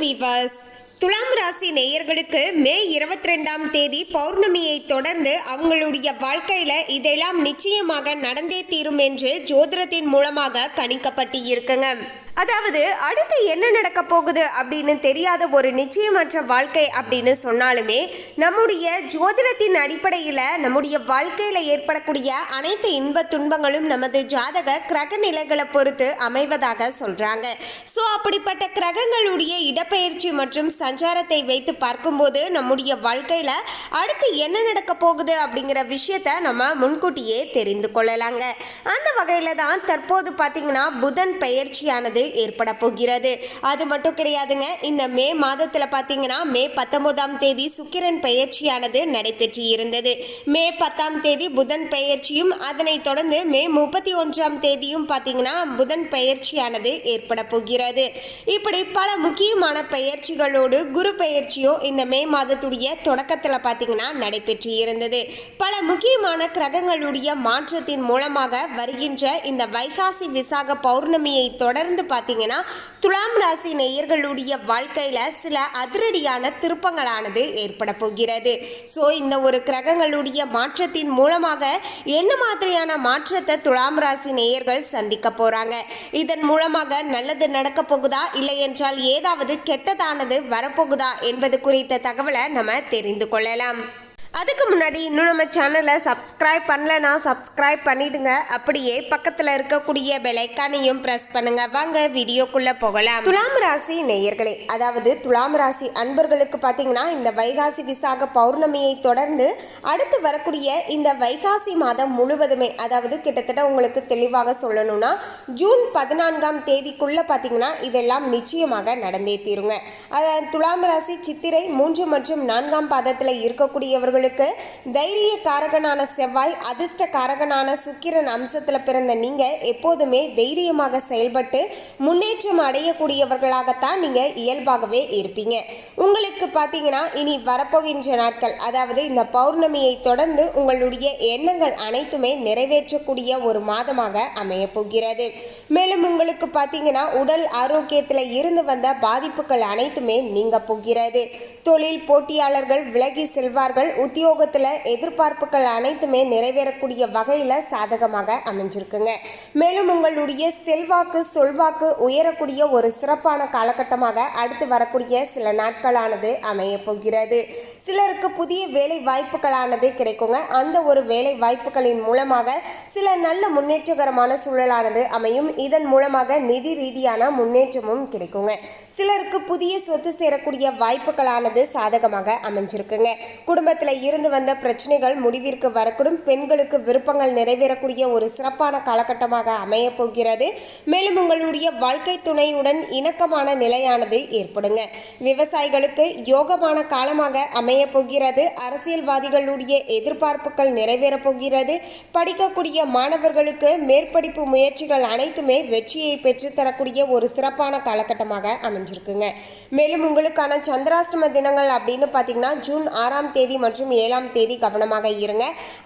Viewers துலாம் ராசி நேயர்களுக்கு மே இருபத்தி ரெண்டாம் தேதி பௌர்ணமியை தொடர்ந்து அவங்களுடைய வாழ்க்கையில இதெல்லாம் நிச்சயமாக நடந்தே தீரும் என்று ஜோதிடத்தின் மூலமாக கணிக்கப்பட்டு இருக்குங்க அதாவது அடுத்து என்ன நடக்க போகுது அப்படின்னு தெரியாத ஒரு நிச்சயமற்ற வாழ்க்கை அப்படின்னு சொன்னாலுமே நம்முடைய ஜோதிடத்தின் அடிப்படையில் நம்முடைய வாழ்க்கையில் ஏற்படக்கூடிய அனைத்து இன்ப துன்பங்களும் நமது ஜாதக கிரக நிலைகளை பொறுத்து அமைவதாக சொல்கிறாங்க ஸோ அப்படிப்பட்ட கிரகங்களுடைய இடப்பெயர்ச்சி மற்றும் சஞ்சாரத்தை வைத்து பார்க்கும்போது நம்முடைய வாழ்க்கையில் அடுத்து என்ன நடக்க போகுது அப்படிங்கிற விஷயத்த நம்ம முன்கூட்டியே தெரிந்து கொள்ளலாங்க. அந்த வகையில் தான் தற்போது பார்த்தீங்கன்னா புதன் பெயர்ச்சியானது ஏற்பட போகிறது. அது மட்டும் கிடையாதுங்க இந்த மே மாதத்தில் பார்த்தீங்கன்னா மே பத்தொன்பதாம் தேதி சுக்கிரன் பெயர்ச்சியானது நடைபெற்று இருந்தது. மே பத்தாம் தேதி புதன் பெயர்ச்சியும் அதனைத் தொடர்ந்து மே முப்பத்தி ஒன்றாம் தேதியும் பார்த்தீங்கன்னா புதன் பெயர்ச்சியானது ஏற்பட போகிறது. இப்படி பல முக்கியமான பெயர்ச்சிகளோடு குரு பெயர்ச்சியும் இந்த மே மாதத்துடைய தொடக்கத்தில் பார்த்தீங்கன்னா நடைபெற்று இருந்தது. பல முக்கியமான கிரகங்களுடைய மாற்றத்தின் மூலமாக வருகின்ற இந்த வைகாசி விசாக பௌர்ணமியை தொடர்ந்து பார்த்தீங்கன்னா துலாம் ராசி நேயர்களுடைய வாழ்க்கையில் சில அதிரடியான திருப்பங்களானது ஏற்பட போகிறது. ஸோ இந்த ஒரு கிரகங்களுடைய மாற்றத்தின் மூலமாக என்ன மாதிரியான மாற்றத்தை துலாம் ராசி நேயர்கள் சந்திக்க போகிறாங்க இதன் மூலமாக நல்லது நடக்க போகுதா? இல்லை என்றால் ஏதாவது கெட்டதானது வரப்போகுதா? என்பது குறித்த தகவலை நம்ம தெரிந்து கொள்ளலாம். அதுக்கு முன்னாடி இன்னும் நம்ம சேனலை சப்ஸ்கிரைப் பண்ணலன்னா சப்ஸ்கிரைப் பண்ணிடுங்க. அப்படியே பக்கத்தில் இருக்கக்கூடிய பெலைக்கானையும் ப்ரெஸ் பண்ணுங்க. வாங்க வீடியோக்குள்ள போகலாம். துலாம் ராசி நேயர்களே அதாவது துலாம் ராசி அன்பர்களுக்கு பார்த்தீங்கன்னா இந்த வைகாசி விசாக பௌர்ணமியை தொடர்ந்து அடுத்து வரக்கூடிய இந்த வைகாசி மாதம் முழுவதுமே அதாவது கிட்டத்தட்ட உங்களுக்கு தெளிவாக சொல்லணும்னா ஜூன் பதினான்காம் தேதிக்குள்ள பார்த்தீங்கன்னா இதெல்லாம் நிச்சயமாக நடந்தே தீருங்க. அதாவது துலாம் ராசி சித்திரை மூன்று மற்றும் நான்காம் பாதத்தில் இருக்கக்கூடியவர்களுக்கு உங்களுக்கு தைரிய காரகனான செவ்வாய் அதிர்ஷ்ட காரகனான சுக்கிரன் அம்சத்தில் பிறந்த நீங்கள் எப்போதுமே தைரியமாக செயல்பட்டு முன்னேற்றம் அடையக்கூடியவர்களாகத்தான் நீங்கள் இயல்பாகவே இருப்பீங்க. உங்களுக்கு பார்த்தீங்கன்னா இனி வரப்போகின்ற நாட்கள் அதாவது இந்த பௌர்ணமியை தொடர்ந்து உங்களுடைய எண்ணங்கள் அனைத்துமே நிறைவேற்றக்கூடிய ஒரு மாதமாக அமைய போகிறது மேலும் உங்களுக்கு பார்த்தீங்கன்னா உடல் ஆரோக்கியத்தில் இருந்து வந்த பாதிப்புகள் அனைத்துமே நீங்க போகிறது. தொழில் போட்டியாளர்கள் விலகி செல்வார்கள் உத்தியோகத்தில் எதிர்பார்ப்புகள் அனைத்துமே நிறைவேறக்கூடிய வகையில் சாதகமாக அமைஞ்சிருக்குங்க. மேலும் உங்களுடைய செல்வாக்கு சொல்வாக்கு உயரக்கூடிய ஒரு சிறப்பான காலகட்டமாக அடுத்து வரக்கூடிய சில நாட்களானது அமைய போகிறது. சிலருக்கு புதிய வேலை வாய்ப்புகளானது கிடைக்குங்க. அந்த ஒரு வேலை வாய்ப்புகளின் மூலமாக சில நல்ல முன்னேற்றகரமான சூழலானது அமையும். இதன் மூலமாக நிதி ரீதியான முன்னேற்றமும் கிடைக்குங்க. சிலருக்கு புதிய சொத்து சேரக்கூடிய வாய்ப்புகளானது சாதகமாக அமைஞ்சிருக்குங்க. குடும்பத்தில் இருந்து வந்த பிரச்சனைகள் முடிவிற்கு வரக்கூடும். பெண்களுக்கு விருப்பங்கள் நிறைவேறக்கூடிய ஒரு சிறப்பான காலகட்டமாக அமையப்போகிறது மேலும் உங்களுடைய வாழ்க்கை துணையுடன் இணக்கமான நிலையானது ஏற்படுங்க. விவசாயிகளுக்கு யோகமான காலமாக அமையப்போகிறது அரசியல்வாதிகளுடைய எதிர்பார்ப்புகள் நிறைவேறப்போகிறது படிக்கக்கூடிய மாணவர்களுக்கு மேற்படிப்பு முயற்சிகள் அனைத்துமே வெற்றியை பெற்றுத்தரக்கூடிய ஒரு சிறப்பான காலகட்டமாக அமைஞ்சிருக்குங்க. மேலும் உங்களுக்கான சந்திராஷ்டம தினங்கள் அப்படின்னு பார்த்தீங்கன்னா ஜூன் ஆறாம் தேதி மற்றும் ஏழாம் தேதி கவனமாக இருங்க.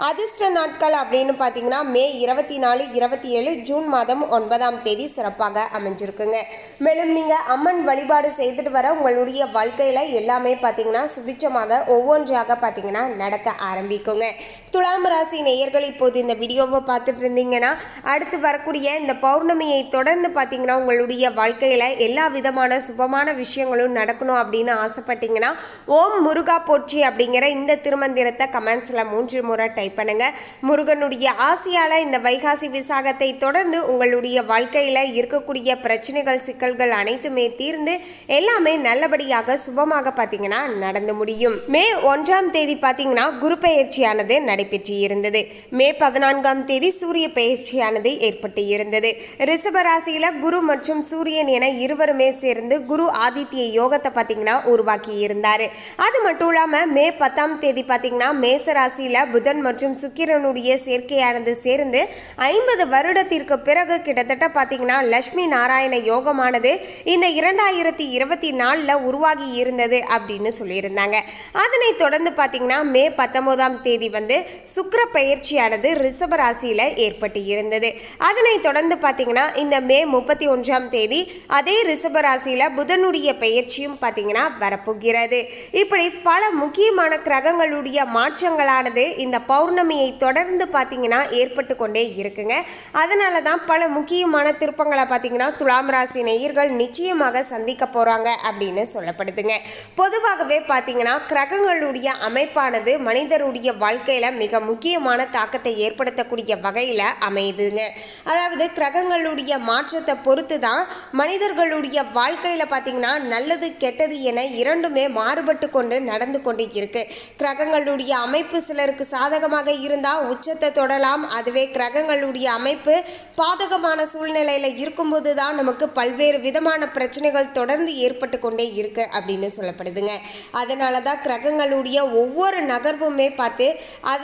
அதிர்ஷ்ட நாட்கள் அப்படின்னு பார்த்தீங்கன்னா மே இருபத்தி நாலு இருபத்தி ஏழு ஜூன் மாதம் ஒன்பதாம் தேதி சிறப்பாக அமைஞ்சிருக்குங்க. மேலும் நீங்கள் அம்மன் வழிபாடு செய்துட்டு வர உங்களுடைய வாழ்க்கையில் எல்லாமே பார்த்தீங்கன்னா சுபிச்சமாக ஒவ்வொன்றாக பார்த்தீங்கன்னா நடக்க ஆரம்பிக்குங்க. துலாம் ராசி நேயர்கள் இப்போது இந்த வீடியோவை பார்த்துட்டு இருந்தீங்கன்னா அடுத்து வரக்கூடிய இந்த பௌர்ணமியை தொடர்ந்து பார்த்தீங்கன்னா உங்களுடைய வாழ்க்கையில் எல்லா விதமான சுபமான விஷயங்களும் நடக்கணும் அப்படின்னு ஆசைப்பட்டீங்கன்னா ஓம் முருகா போற்றி அப்படிங்கிற இந்த திருமந்திரத்தை கமெண்ட்ஸில் மூன்று முறை டைப் பண்ணுங்க. முருகனுடைய ஆசையால் இந்த வைகாசி விசாகத்தை தொடர்ந்து உங்களுடைய வாழ்க்கையில் இருக்கக்கூடிய பிரச்சனைகள் சிக்கல்கள் அனைத்துமே தீர்ந்து எல்லாமே நல்லபடியாக சுபமாக பார்த்தீங்கன்னா நடந்து முடியும். மே ஒன்றாம் தேதி பார்த்தீங்கன்னா குரு பெயர்ச்சியானது நடைபெற்று இருந்தது மே பதினான்காம் தேதி சூரிய பயிற்சியானது ஏற்பட்டு இருந்தது ரிஷபராசியில குரு மற்றும் சூரியன் என இருவருமே சேர்ந்து குரு ஆதித்ய யோகத்தை பார்த்தீங்கன்னா உருவாக்கி இருந்தார் அது மட்டும் இல்லாமல் மே பத்தாம் தேதி பார்த்தீங்கன்னா மேசராசியில புதன் மற்றும் சுக்கிரனுடைய சேர்க்கையானது சேர்ந்து ஐம்பது வருடத்திற்கு பிறகு கிட்டத்தட்ட பார்த்தீங்கன்னா லட்சுமி நாராயண யோகமானது இந்த இரண்டாயிரத்தி இருபத்தி நாலில் உருவாகி இருந்தது அப்படின்னு சொல்லியிருந்தாங்க. அதனைத் தொடர்ந்து பார்த்தீங்கன்னா மே பத்தொன்பதாம் தேதி வந்து சுக்கர பயிற்சியானது ரிஷப ராசியில் ஏற்பட்டு இருந்தது. அதனைத் தொடர்ந்து பார்த்தீங்கன்னா இந்த மே முப்பத்தி ஒன்றாம் தேதி அதே ரிஷப ராசியில் புதனுடைய பயிற்சியும் பார்த்தீங்கன்னா வரப்போகிறது. இப்படி பல முக்கியமான கிரகங்களுடைய மாற்றங்களானது இந்த பௌர்ணமியை தொடர்ந்து பார்த்தீங்கன்னா ஏற்பட்டு கொண்டே இருக்குங்க. அதனால தான் பல முக்கியமான திருப்பங்களை பார்த்தீங்கன்னா துலாம் ராசி நேயர்கள் நிச்சயமாக சந்திக்க போகிறாங்க அப்படின்னு சொல்லப்படுதுங்க. பொதுவாகவே பார்த்தீங்கன்னா கிரகங்களுடைய அமைப்பானது மனிதருடைய வாழ்க்கையில் மிக முக்கியமான தாக்கத்தை ஏற்படுத்தக்கூடிய வகையில் அமையுதுங்க. அதாவது கிரகங்களுடைய மாற்றத்தை பொறுத்து தான் மனிதர்களுடைய வாழ்க்கையில் பார்த்தீங்கன்னா நல்லது கெட்டது என இரண்டுமே மாறுபட்டு கொண்டு நடந்து கொண்டு இருக்கு. கிரகங்களுடைய அமைப்பு சிலருக்கு சாதகமாக இருந்தால் உச்சத்தை தொடலாம். அதுவே கிரகங்களுடைய அமைப்பு பாதகமான சூழ்நிலையில் இருக்கும்போது தான் நமக்கு பல்வேறு விதமான பிரச்சனைகள் தொடர்ந்து ஏற்பட்டு கொண்டே இருக்கு அப்படின்னு சொல்லப்படுதுங்க. அதனால தான் கிரகங்களுடைய ஒவ்வொரு நகர்வுமே பார்த்து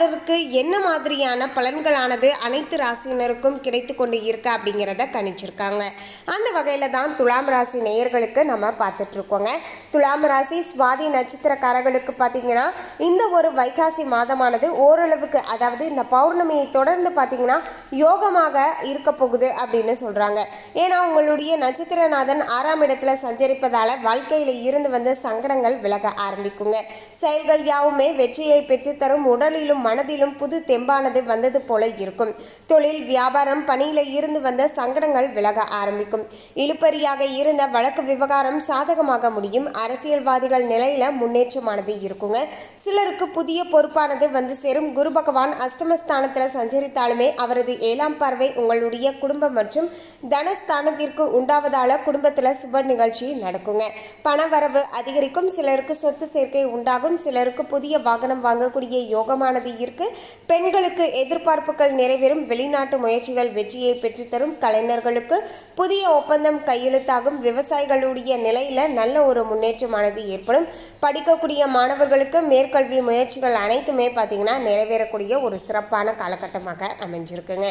அதற்கு என்ன மாதிரியான பலன்களானது அனைத்து ராசியினருக்கும் கிடைத்து கொண்டு இருக்கு அப்படிங்கிறத கணிச்சிருக்காங்க. அந்த வகையில் தான் துலாம் ராசி நேயர்களுக்கு நம்ம பார்த்துட்ருக்கோங்க துலாம் ராசி சுவாதி நட்சத்திரக்காரர்களுக்கு பார்த்தீங்கன்னா இந்த ஒரு வைகாசி மாதமானது ஓரளவுக்கு அதாவது இந்த பௌர்ணமியை தொடர்ந்து பார்த்தீங்கன்னா யோகமாக இருக்க போகுது அப்படின்னு சொல்கிறாங்க ஏன்னா உங்களுடைய நட்சத்திரநாதன் ஆறாம் இடத்துல சஞ்சரிப்பதால் வாழ்க்கையில் இருந்து வந்த சங்கடங்கள் விலக ஆரம்பிக்குங்க. செயல்கள் யாவுமே வெற்றியை பெற்றுத்தரும் உடலிலும் மனதிலும் புது தெம்பானது வந்தது போல இருக்கும். தொழில் வியாபாரம் பணியில் இருந்து வந்த சங்கடங்கள் விலக ஆரம்பிக்கும். இழுப்பறியாக இருந்த வழக்கு விவகாரம் சாதகமாக முடியும். அரசியல்வாதிகள் நிலையில முன்னேற்றமானது இருக்குங்க. சிலருக்கு புதிய பொறுப்பானது வந்து சேரும். குரு பகவான் அஷ்டமஸ்தானத்தில் சஞ்சரித்தாலுமே அவரது ஏழாம் பார்வை உங்களுடைய குடும்பம் மற்றும் தனஸ்தானத்திற்கு உண்டாவதால குடும்பத்தில் சுப நிகழ்ச்சி நடக்குங்க. பணவரவு அதிகரிக்கும். சிலருக்கு சொத்து சேர்க்கை உண்டாகும். சிலருக்கு புதிய வாகனம் வாங்கக்கூடிய யோகமானது இருக்கு. பெண்களுக்கு எதிர்பார்ப்புகள் நிறைவேறும். வெளிநாட்டு முயற்சிகள் வெற்றியை பெற்றுத்தரும் கலைஞர்களுக்கு புதிய ஒப்பந்தம் கையெழுத்தாகும். விவசாயிகளுடைய நிலையில நல்ல ஒரு முன்னேற்றமானது ஏற்படும். படிக்கக்கூடிய மாணவர்களுக்கு மேற்கல்வி முயற்சிகள் அனைத்துமே பார்த்தீங்கன்னா நிறைவேறக்கூடிய ஒரு சிறப்பான காலகட்டமாக அமைஞ்சிருக்குங்க.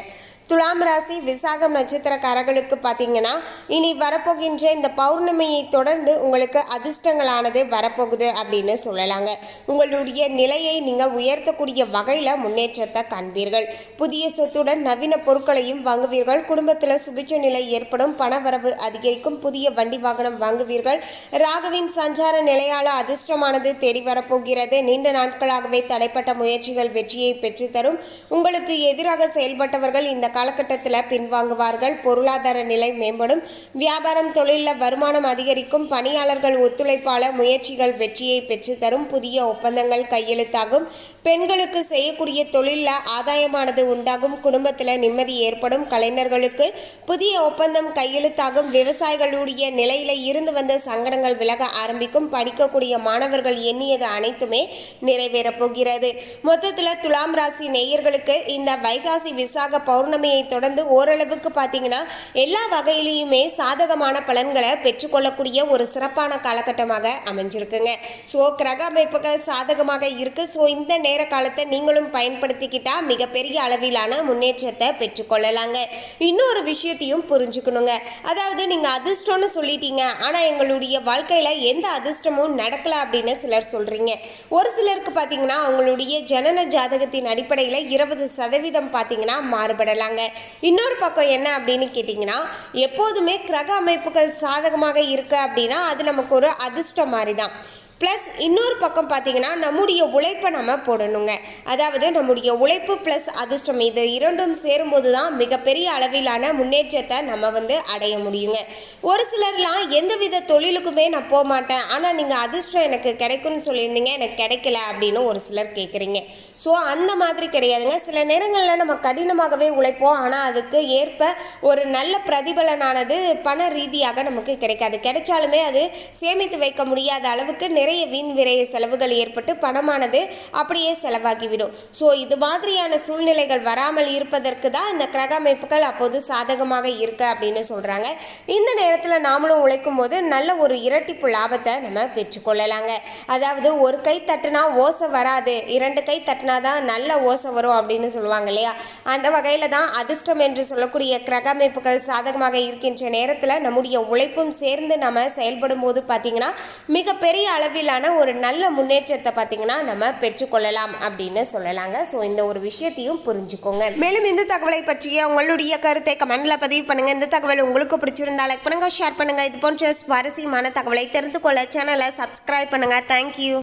துலாம் ராசி விசாகம் நட்சத்திரக்காரர்களுக்கு பார்த்தீங்கன்னா இனி வரப்போகின்ற இந்த பௌர்ணமியை தொடர்ந்து உங்களுக்கு அதிர்ஷ்டங்களானது வரப்போகுது அப்படின்னு சொல்லலாங்க. உங்களுடைய நிலையை நீங்கள் உயர்த்தக்கூடிய வகையில் முன்னேற்றத்தை காண்பீர்கள். புதிய சொத்துடன் நவீன பொருட்களையும் வாங்குவீர்கள். குடும்பத்தில் சுபிச்ச நிலை ஏற்படும். பணவரவு அதிகரிக்கும். புதிய வண்டி வாகனம் வாங்குவீர்கள். ராகவின் சஞ்சார நிலையால் அதிர்ஷ்டமானது தேடி வரப்போகிறது. நீண்ட நாட்களாகவே தடைப்பட்ட முயற்சிகள் வெற்றியை பெற்றுத்தரும். உங்களுக்கு எதிராக செயல்பட்டவர்கள் இந்த காலகட்டத்தில் பின்வாங்குவார்கள். பொருளாதார நிலை மேம்படும். வியாபாரம் தொழிலில் வருமானம் அதிகரிக்கும். பணியாளர்கள் ஒத்துழைப்பால முயற்சிகள் வெற்றியை பெற்றுத்தரும். புதிய ஒப்பந்தங்கள் கையெழுத்தாகும். பெண்களுக்கு செய்யக்கூடிய தொழிலில் ஆதாயமானது உண்டாகும். குடும்பத்தில் நிம்மதி ஏற்படும். கலைஞர்களுக்கு புதிய ஒப்பந்தம் கையெழுத்தாகும். விவசாயிகளுடைய நிலையில இருந்து வந்த சங்கடங்கள் விலக ஆரம்பிக்கும். படிக்கக்கூடிய மாணவர்கள் எண்ணியது அனைத்துமே நிறைவேறப் போகிறது. மொத்தத்தில் துலாம் ராசி நேயர்களுக்கு இந்த வைகாசி விசாக பௌர்ணமி பௌர்ணமியை தொடர்ந்து ஓரளவுக்கு பார்த்தீங்கன்னா எல்லா வகையிலையுமே சாதகமான பலன்களை பெற்றுக்கொள்ளக்கூடிய ஒரு சிறப்பான காலகட்டமாக அமைஞ்சிருக்குங்க. ஸோ கிரக அமைப்புகள் சாதகமாக இருக்கு. ஸோ இந்த நேர காலத்தை நீங்களும் பயன்படுத்திக்கிட்டா மிகப்பெரிய அளவிலான முன்னேற்றத்தை பெற்றுக்கொள்ளலாங்க. இன்னொரு விஷயத்தையும் புரிஞ்சுக்கணுங்க. அதாவது நீங்கள் அதிர்ஷ்டம்னு சொல்லிட்டீங்க. ஆனால் எங்களுடைய வாழ்க்கையில் எந்த அதிர்ஷ்டமும் நடக்கல அப்படின்னு சிலர் சொல்கிறீங்க ஒரு சிலருக்கு பார்த்தீங்கன்னா அவங்களுடைய ஜனன ஜாதகத்தின் அடிப்படையில் இருபது சதவீதம் பார்த்தீங்கன்னா மாறுபடலாங்க. இன்னொரு பக்கம் என்ன அப்படின்னு கேட்டிங்கன்னா எப்போதுமே கிரக அமைப்புகள் சாதகமாக இருக்குது அப்படின்னா அது நமக்கு ஒரு அதிர்ஷ்டம் மாதிரி தான் ப்ளஸ் இன்னொரு பக்கம் பார்த்தீங்கன்னா நம்முடைய உழைப்பை நம்ம போடணுங்க. அதாவது நம்முடைய உழைப்பு ப்ளஸ் அதிர்ஷ்டம் இது இரண்டும் சேரும்போது தான் மிகப்பெரிய அளவிலான முன்னேற்றத்தை நம்ம வந்து அடைய முடியுங்க. ஒரு சிலர்லாம் எந்தவித தொழிலுக்குமே நான் போக மாட்டேன். ஆனால் நீங்கள் அதிர்ஷ்டம் எனக்கு கிடைக்கும்னு சொல்லியிருந்தீங்க எனக்கு கிடைக்கல அப்படின்னு ஒரு சிலர் கேட்குறீங்க. ஸோ அந்த மாதிரி கிடையாதுங்க. சில நேரங்களில் நம்ம கடினமாகவே உழைப்போம். ஆனால் அதுக்கு ஏற்ப ஒரு நல்ல பிரதிபலனானது பண ரீதியாக நமக்கு கிடைக்காது. கிடைச்சாலுமே அது சேமித்து வைக்க முடியாத அளவுக்கு நிறைய வீண் விரைய செலவுகள் ஏற்பட்டு பணமானது அப்படியே செலவாகிவிடும். ஸோ இது மாதிரியான சூழ்நிலைகள் வராமல் இருப்பதற்கு தான் இந்த கிரக அமைப்புகள் அப்போது சாதகமாக இருக்கு அப்படின்னு சொல்கிறாங்க இந்த நேரத்தில் நாமளும் உழைக்கும் போது நல்ல ஒரு இரட்டிப்பு லாபத்தை நம்ம பெற்றுக்கொள்ளலாங்க அதாவது ஒரு கை தட்டுனா ஓசை வராது இரண்டு கை தட்டினா தான் நல்ல ஓசை வரும் அப்படின்னு சொல்லுவாங்க இல்லையா? அந்த வகையில் தான் அதிர்ஷ்டம் என்று சொல்லக்கூடிய கிரக அமைப்புகள் சாதகமாக இருக்கின்ற நேரத்தில் நம்முடைய உழைப்பும் சேர்ந்து நம்ம செயல்படும் போது பார்த்தீங்கன்னா மிகப்பெரிய அளவில் வாழ்விலான ஒரு நல்ல முன்னேற்றத்தை பார்த்தீங்கன்னா நம்ம பெற்றுக்கொள்ளலாம் அப்படின்னு சொல்லலாங்க. ஸோ இந்த ஒரு விஷயத்தையும் புரிஞ்சுக்கோங்க. மேலும் இந்த தகவலை பற்றிய உங்களுடைய கருத்தை கமெண்ட்ல பதிவு பண்ணுங்க. இந்த தகவல் உங்களுக்கு பிடிச்சிருந்தா லைக் பண்ணுங்க ஷேர் பண்ணுங்க. இது போன்ற சுவாரஸ்யமான தகவலை தெரிந்து கொள்ள சேனலை சப்ஸ்கிரைப் பண்ணுங்க. தேங்க்யூ